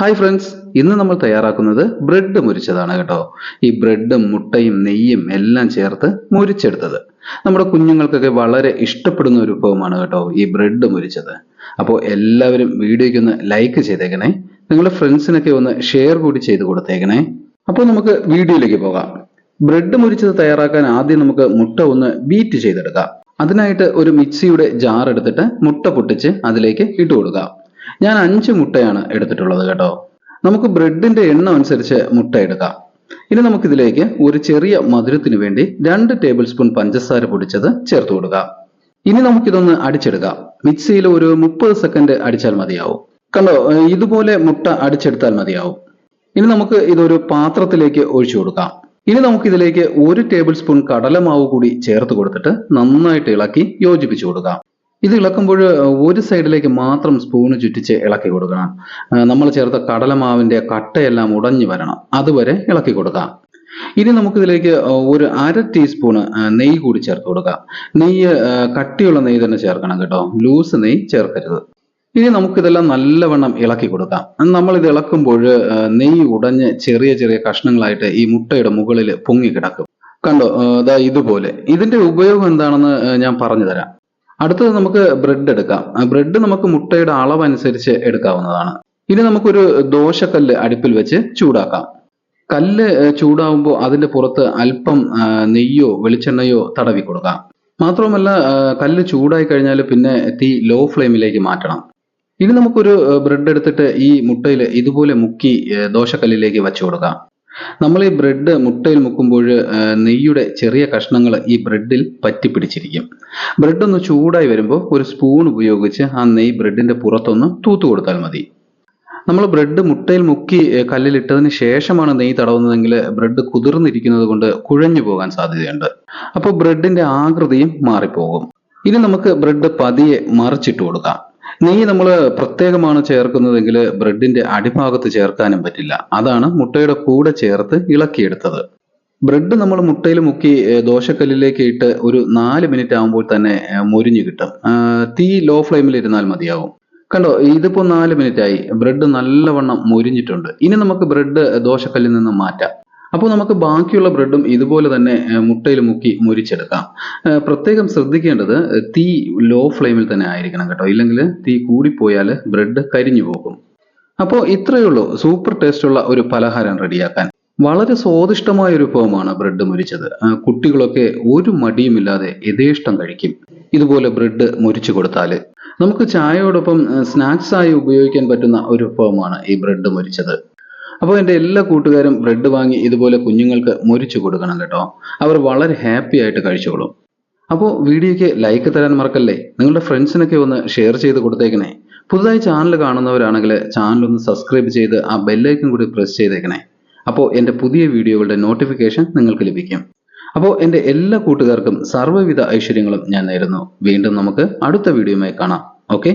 Hi friends ഇന്ന് നമ്മൾ തയ്യാറാക്കുന്നത് ബ്രെഡ് മുരിച്ചതാണ് കേട്ടോ. ഈ ബ്രെഡും മുട്ടയും നെയ്യും എല്ലാം ചേർത്ത് മുരിച്ചെടുത്തത്. നമ്മുടെ കുഞ്ഞുങ്ങൾക്കൊക്കെ വളരെ ഇഷ്ടപ്പെടുന്ന ഒരു വിഭവമാണ് കേട്ടോ ഈ ബ്രെഡ് മുരിച്ചത്. അപ്പോൾ എല്ലാവരും വീഡിയോയ്ക്ക് ഒന്ന് ലൈക്ക് ചെയ്തേക്കണേ. നിങ്ങളുടെ ഫ്രണ്ട്സിനൊക്കെ ഒന്ന് ഷെയർ കൂടി ചെയ്ത് കൊടുത്തേക്കണേ. അപ്പോൾ നമുക്ക് വീഡിയോയിലേക്ക് പോകാം. ബ്രെഡ് മുരിച്ചത് തയ്യാറാക്കാൻ ആദ്യം നമുക്ക് മുട്ട ഒന്ന് ബീറ്റ് ചെയ്തെടുക്കാം. അതിനായിട്ട് ഒരു മിക്സിയുടെ ജാർ എടുത്തിട്ട് മുട്ട പൊട്ടിച്ച് അതിലേക്ക് ഇട്ട് കൊടുക്കാം. ഞാൻ അഞ്ച് മുട്ടയാണ് എടുത്തിട്ടുള്ളത് കേട്ടോ. നമുക്ക് ബ്രെഡിന്റെ എണ്ണം അനുസരിച്ച് മുട്ട എടുക്കാം. ഇനി നമുക്കിതിലേക്ക് ഒരു ചെറിയ മധുരത്തിന് വേണ്ടി രണ്ട് ടേബിൾ സ്പൂൺ പഞ്ചസാര പൊടിച്ചത് ചേർത്ത് കൊടുക്കാം. ഇനി നമുക്കിതൊന്ന് അടിച്ചെടുക്കാം. മിക്സിയിൽ ഒരു മുപ്പത് സെക്കൻഡ് അടിച്ചാൽ മതിയാവും. കണ്ടോ ഇതുപോലെ മുട്ട അടിച്ചെടുത്താൽ മതിയാവും. ഇനി നമുക്ക് ഇതൊരു പാത്രത്തിലേക്ക് ഒഴിച്ചു കൊടുക്കാം. ഇനി നമുക്കിതിലേക്ക് ഒരു ടേബിൾ സ്പൂൺ കടലമാവ് കൂടി ചേർത്ത് കൊടുത്തിട്ട് നന്നായിട്ട് ഇളക്കി യോജിപ്പിച്ചു കൊടുക്കാം. ഇത് ഇളക്കുമ്പോൾ ഒരു സൈഡിലേക്ക് മാത്രം സ്പൂണ് ചുറ്റിച്ച് ഇളക്കി കൊടുക്കണം. നമ്മൾ ചേർത്ത കടലമാവിന്റെ കട്ടയെല്ലാം ഉടഞ്ഞു വരണം. അതുവരെ ഇളക്കി കൊടുക്കാം. ഇനി നമുക്കിതിലേക്ക് ഒരു അര ടീസ്പൂണ് നെയ്യ് കൂടി ചേർത്ത് കൊടുക്കാം. നെയ്യ് കട്ടിയുള്ള നെയ്യ് തന്നെ ചേർക്കണം കേട്ടോ. ലൂസ് നെയ്യ് ചേർക്കരുത്. ഇനി നമുക്കിതെല്ലാം നല്ലവണ്ണം ഇളക്കി കൊടുക്കാം. നമ്മൾ ഇത് ഇളക്കുമ്പോൾ നെയ്യ് ഉടഞ്ഞ് ചെറിയ ചെറിയ കഷ്ണങ്ങളായിട്ട് ഈ മുട്ടയുടെ മുകളിൽ പൊങ്ങി കിടക്കും. കണ്ടോ? ഇതാ ഇതുപോലെ. ഇതിന്റെ ഉപയോഗം എന്താണെന്ന് ഞാൻ പറഞ്ഞു തരാം. അടുത്തത് നമുക്ക് ബ്രെഡ് എടുക്കാം. ബ്രെഡ് നമുക്ക് മുട്ടയുടെ അളവ് അനുസരിച്ച് എടുക്കാവുന്നതാണ്. ഇനി നമുക്കൊരു ദോശക്കല്ല് അടുപ്പിൽ വെച്ച് ചൂടാക്കാം. കല്ല് ചൂടാവുമ്പോൾ അതിന്റെ പുറത്ത് അല്പം നെയ്യോ വെളിച്ചെണ്ണയോ തടവി കൊടുക്കാം. മാത്രവുമല്ല കല്ല് ചൂടായി കഴിഞ്ഞാൽ പിന്നെ തീ ലോ ഫ്ലെയിമിലേക്ക് മാറ്റണം. ഇനി നമുക്കൊരു ബ്രെഡ് എടുത്തിട്ട് ഈ മുട്ടയിൽ ഇതുപോലെ മുക്കി ദോശക്കല്ലിലേക്ക് വെച്ചു കൊടുക്കാം. നമ്മൾ ഈ ബ്രെഡ് മുട്ടയിൽ മുക്കുമ്പോൾ നെയ്യുടെ ചെറിയ കഷ്ണങ്ങൾ ഈ ബ്രെഡിൽ പറ്റിപ്പിടിച്ചിരിക്കും ബ്രെഡ് ഒന്ന് ചൂടായി വരുമ്പോൾ ഒരു സ്പൂൺ ഉപയോഗിച്ച് ആ നെയ്യ് ബ്രെഡിന്റെ പുറത്തൊന്ന് തൂത്തു കൊടുത്താൽ മതി. നമ്മൾ ബ്രെഡ് മുട്ടയിൽ മുക്കി കല്ലിലിട്ടതിന് ശേഷമാണ് നെയ്യ് തടവുന്നതെങ്കിൽ ബ്രെഡ് കുതിർന്നിരിക്കുന്നത് കൊണ്ട് കുഴഞ്ഞു പോകാൻ സാധ്യതയുണ്ട്. അപ്പോൾ ബ്രെഡിന്റെ ആകൃതിയും മാറിപ്പോകും. ഇനി നമുക്ക് ബ്രെഡ് പതിയെ മറിച്ചിട്ട് കൊടുക്കാം. നെയ്യ് നമ്മൾ പ്രത്യേകമാണ് ചേർക്കുന്നതെങ്കിൽ ബ്രെഡിന്റെ അടിഭാഗത്ത് ചേർക്കാനും പറ്റില്ല. അതാണ് മുട്ടയുടെ കൂടെ ചേർത്ത് ഇളക്കിയെടുത്തത്. ബ്രെഡ് നമ്മൾ മുട്ടയിൽ മുക്കി ദോശക്കല്ലിലേക്ക് ഇട്ട് ഒരു നാല് മിനിറ്റ് ആകുമ്പോൾ തന്നെ മൊരിഞ്ഞു കിട്ടും. തീ ലോ ഫ്ലെയിമിൽ ഇരുന്നാൽ മതിയാവും. കണ്ടോ ഇതിപ്പോ നാല് മിനിറ്റ് ആയി ബ്രെഡ് നല്ലവണ്ണം മുരിഞ്ഞിട്ടുണ്ട്. ഇനി നമുക്ക് ബ്രെഡ് ദോശക്കല്ലിൽ നിന്ന് മാറ്റാം. അപ്പോൾ നമുക്ക് ബാക്കിയുള്ള ബ്രെഡും ഇതുപോലെ തന്നെ മുട്ടയിൽ മുക്കി മുരിച്ചെടുക്കാം. പ്രത്യേകം ശ്രദ്ധിക്കേണ്ടത് തീ ലോ ഫ്ലെയിമിൽ തന്നെ ആയിരിക്കണം കേട്ടോ. ഇല്ലെങ്കിൽ തീ കൂടിപ്പോയാൽ ബ്രെഡ് കരിഞ്ഞു പോകും. അപ്പോൾ ഇത്രയേ ഉള്ളൂ. സൂപ്പർ ടേസ്റ്റുള്ള ഒരു പലഹാരം റെഡിയാക്കാൻ. വളരെ സ്വാദിഷ്ടമായ ഒരു വിഭവമാണ് ബ്രെഡ് മുരിച്ചത്. കുട്ടികളൊക്കെ ഒരു മടിയുമില്ലാതെ യഥേഷ്ടം കഴിക്കും. ഇതുപോലെ ബ്രെഡ് മുരിച്ചു കൊടുത്താൽ നമുക്ക് ചായയോടൊപ്പം സ്നാക്സായി ഉപയോഗിക്കാൻ പറ്റുന്ന ഒരു വിഭവമാണ് ഈ ബ്രെഡ് മുരിച്ചത്. അപ്പോൾ എന്റെ എല്ലാ കൂട്ടുകാരും ബ്രെഡ് വാങ്ങി ഇതുപോലെ കുഞ്ഞുങ്ങൾക്ക് മുരിച്ചു കൊടുക്കണം കേട്ടോ. അവർ വളരെ ഹാപ്പി ആയിട്ട് കഴിച്ചോളും. അപ്പോൾ വീഡിയോയ്ക്ക് ലൈക്ക് തരാൻ മറക്കല്ലേ? നിങ്ങളുടെ ഫ്രണ്ട്സിനൊക്കെ ഒന്ന് ഷെയർ ചെയ്ത് കൊടുത്തേക്കണേ. പുതുതായി ചാനൽ കാണുന്നവരാണെങ്കിൽ ചാനൽ ഒന്ന് സബ്സ്ക്രൈബ് ചെയ്ത് ആ ബെല്ലൈക്കൻ കൂടി പ്രസ് ചെയ്തേക്കണേ. അപ്പോൾ എന്റെ പുതിയ വീഡിയോകളുടെ നോട്ടിഫിക്കേഷൻ നിങ്ങൾക്ക് ലഭിക്കും. അപ്പോൾ എന്റെ എല്ലാ കൂട്ടുകാർക്കും സർവവിധ ഐശ്വര്യങ്ങളും ഞാൻ നേരുന്നു. വീണ്ടും നമുക്ക് അടുത്ത വീഡിയോയുമായി കാണാം. ഓക്കെ